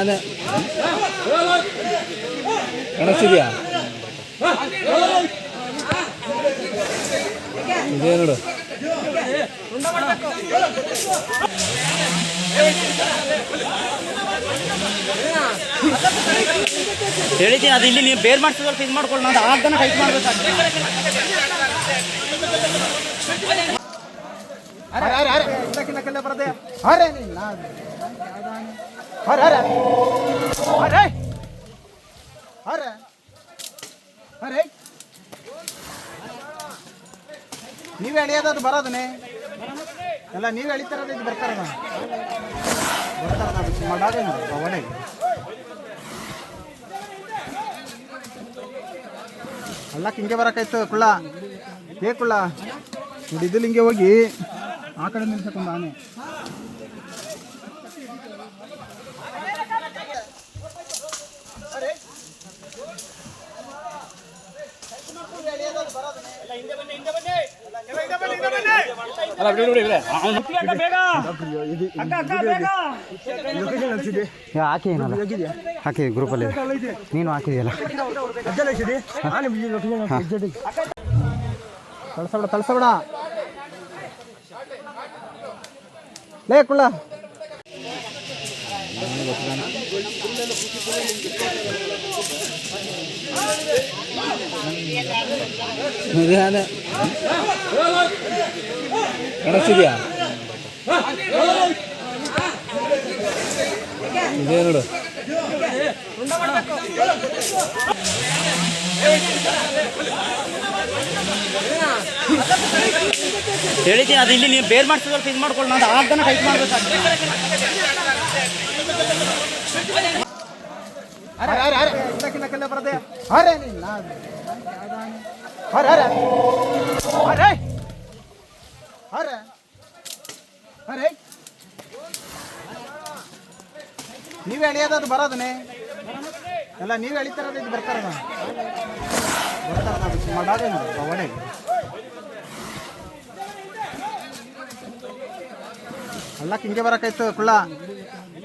ಅದೇ ಕಾಣಿಸ್ತಿದ್ಯಾ ಇದೇ ನೋಡು ಹೇಳಿದ್ದೀನಿ, ಅದು ಇಲ್ಲಿ ನೀವು ಬೇರೆ ಮಾಡ್ತಿದ್ರು ಇದು ಮಾಡ್ಕೊಳ್ಳೋಣ ಅದು ಆರ್ಧನ ಟೈಪ್ ಮಾಡಬೇಕಾಗ್ತದೆ. ನೀವೇ ಎಳಿಯೋದ್ ಬರೋದನೆ ಎಲ್ಲ ನೀವೇ ಎಳಿತಾರದ ಇದು ಬರ್ತಾರೆ ಬರ್ತಾರೆ ಮಾಡಾಗ ಒಡೆ ಅಲ್ಲಕ್ಕೆ ಹಿಂಗೆ ಬರಕಾಯ್ತು ಕುಳ್ಳ? ಏ ಕುಳ್ಳ ಹಿಡಿದಿಲ್ಲ ಹಿಂಗೆ ಹೋಗಿ ಆ ಕಡೆ ನಿಲ್ಸಕ್ಕೊಂದು ಆನೆ. ಅಲ್ಲ ಬಿಡಿ ಬಿಡಿ ಬಿಡಿ ಅವ್ನು ಬೇಗ ಹಾಕಿ ಏನಲ್ಲ? ಹಾಕಿ ಗ್ರೂಪಲ್ಲಿ ನೀನು ಹಾಕಿದೆಯಲ್ಲ? ತಳ್ಸಬೇಡ ತಳ್ಸಬೇಡ ಲೇ ಕುಳ್ಳ ಅದೇ ಅದೇ ಕಾಣಿಸ್ತಿದ್ಯಾ ಇದೇ ನೋಡು ಹೇಳಿದ್ದೀನಿ, ಅದು ಇಲ್ಲಿ ನೀವು ಬೇರೆ ಮಾಡಿಸಿದ್ರೆ ಇದು ಮಾಡ್ಕೊಳ್ಳೋಣ ಅದು ಆರ್ಧನ ಟೈಪ್ ಮಾಡಬೇಕಾಗ್ತದೆ ಅರೆ ಅರೆ ಅರೆ ಬರದೆ ಎಲ್ಲ ನೀವೇ ಎಳಿತಾರದ ಇದು ಬರ್ತಾರದ ಬರ್ತಾರದ ಮಾಡಾಗ ಒಡೆ ಅಲ್ಲಕ್ಕೆ ಹಿಂಗೆ ಬರಕಾಯ್ತು ಕುಳ್ಳ.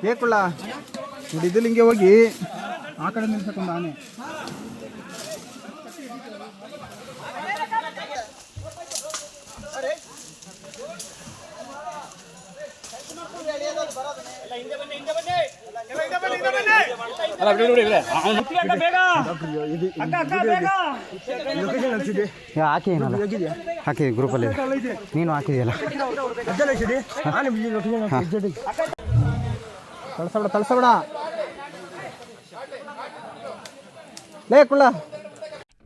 ಏ ಕುಳ್ಳ ಹಿಡಿದಿಲ್ಲ ಹಿಂಗೆ ಹೋಗಿ ಆ ಕಡೆ ನಿಲ್ಸಕ್ಕೊಂದು ಆನೆ ಹಿಂದೆ ಬಿಡಿ ಬಿಡಿ ಬಿಡಿ ಅವ್ನು ಬೇಗ ಹಾಕಿ ಏನಲ್ಲ ಹಾಕಿ ಗ್ರೂಪಲ್ಲಿ ನೀನು ಹಾಕಿದೆಯಲ್ಲ ತಳ್ಸಬೇಡ ತಳ್ಸಬೇಡ ಲೇ ಕುಳ್ಳ